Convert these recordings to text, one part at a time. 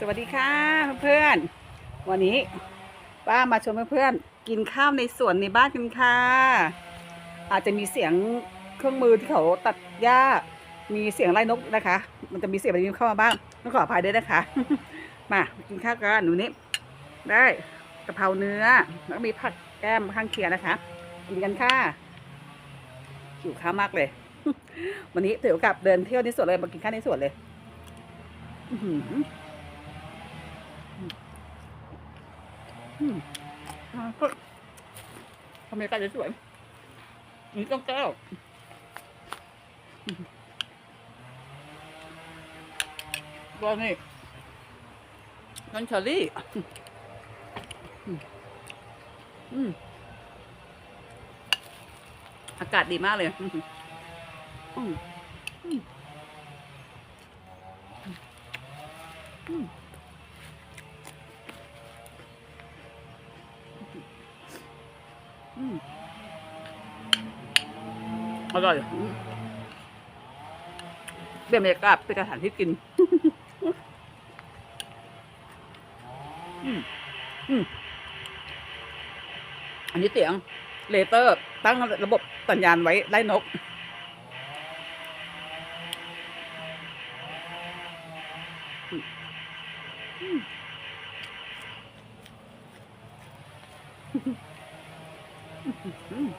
สวัสดีค่ะเพื่อนๆวันนี้ป้ามาชวนเพื่อนๆกินข้าวในสวนในบ้านกันค่ะ อาจจะมีเสียงเครื่องมือที่เขาตัดหญ้า มีเสียงไล่นกนะคะ มันจะมีเสียงแบบนี้เข้ามาบ้างต้องขออภัยด้วยนะคะ มากินข้าวกันหนูนี้ได้กะเพราเนื้อแล้วก็มีผักแก้มข้างเคียงนะคะ กินกันค่ะหิวข้าวมากเลย วันนี้ถือโอกาสเดินเที่ยวในสวนเลยมากินข้าวในสวนเลย อือหือ อืมอ่าก็ ทำไมกันสวยนี่ต้องแก้วก็นี่น้องเชอรี่อากาศดีมากเลยอืม อร่อยอืมเดี๋ยวบรรยากาศเป็นสถานที่กินอืมอืมอันนี้เสียง เลเตอร์ ตั้งระบบสัญญาณไว้ไล่นกอืมอืมอืม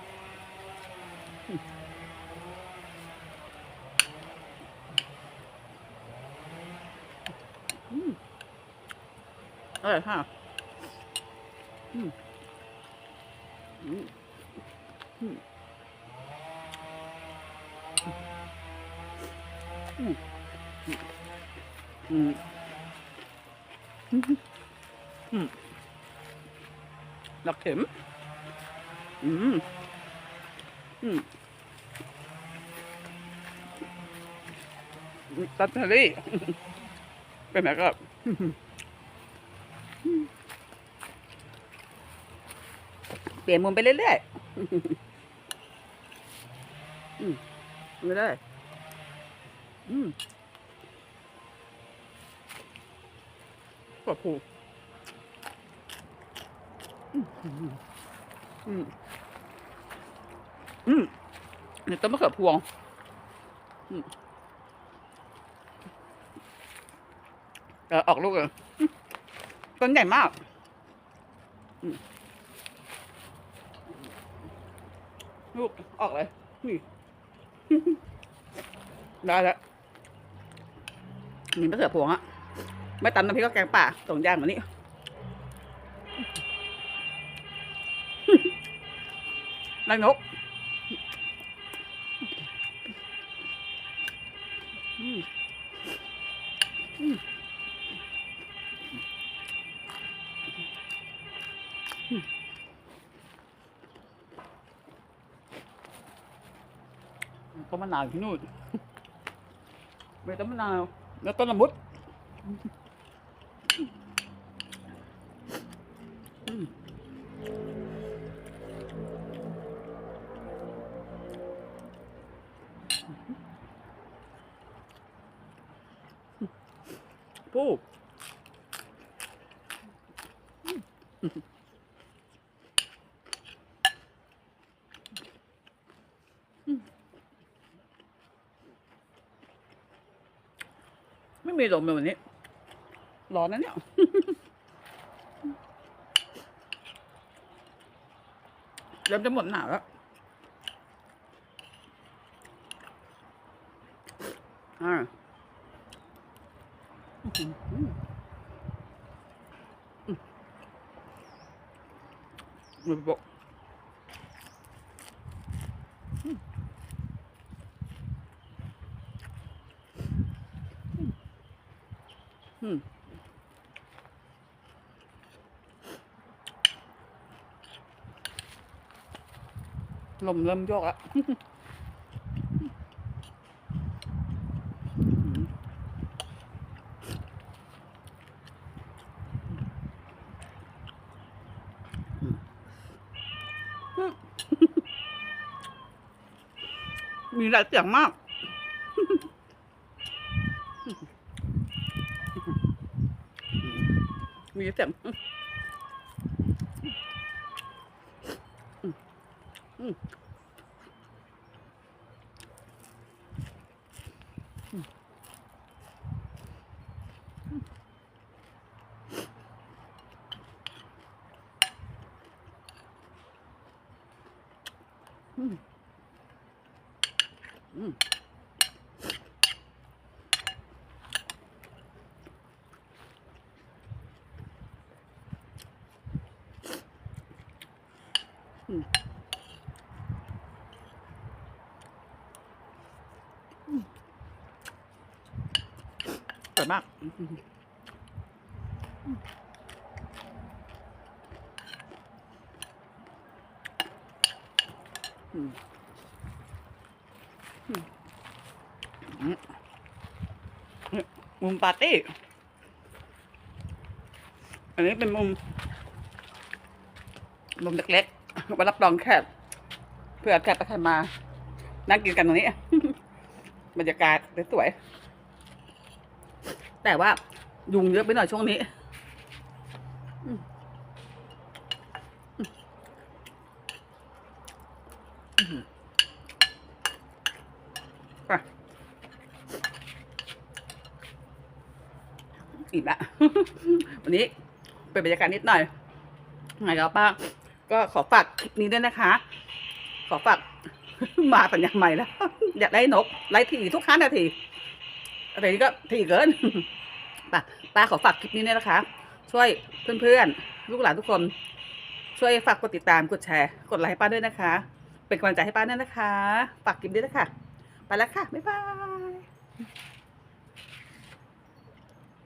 อืม อร่อยค่ะอืมอืมอืมอืมอืมอืมอืมดอกเข็มอืมอืมตัตเตอรี่เป็นแบบก็ เปลี่ยนมุมไปเรื่อยๆอืมไม่ได้อืมกดผูอืมอืมอืมเนี่ยต้นมะเขือพวง อืมเออออกลูกเลยอืม ต้นใหญ่มากลูกออกเลยนี่ได้แล้วนี่มะเขือพวงอะไม่ตำน้ำพริกก็แกงป่าสองอย่างเหมือนนี้ไล่นกอืมอืม อืมต้นมะนาวอยู่ที่นู่ ไม่ต้นมะนาวแล้วต้นละมุดอืมปูไม่มีลมเลยวันนี้ ร้อนนะเนี่ย เริ่มจะหมดหนาวแล้วอ่าอืมอืมอืมมือบอกอืมอืม ลมเริ่มโยกแล้วมีหลายเสียงมาก อ มีเสียงอืมอืม อืมอืมอืมอร่อยมาก อืมอืมอืมนี่มุมปาร์ตี้ อันนี้เป็นมุม มุมเล็กๆไว้รับรองแขกเพื่อแขกไปใครมา นั่งกินกันตรงนี้ บรรยากาศสวยๆ แต่ว่ายุงเยอะไปหน่อยช่วงนี้อืมอืมอะอิ่มละ วันนี้เป็นบรรยากาศนิดหน่อยไงครับป้าก็ขอฝากคลิปนี้ด้วยนะคะ ขอฝากมาสัญญาใหม่แล้ว อยากได้นกไล่ทีทุกครั้งนาที อะไรนี้ก็ถี่เกินป้าป้าขอฝากคลิปนี้เนี่ยนะคะ ช่วยเพื่อนๆ ลูกหลานทุกคน ช่วยฝากกดติดตามกดแชร์ กดไลค์ให้ป้าด้วยนะคะ เป็นกำลังใจให้ป้าด้วยนะคะ ฝากคลิปนี้ด้วยนะคะ ไปแล้วค่ะ บ๊ายบาย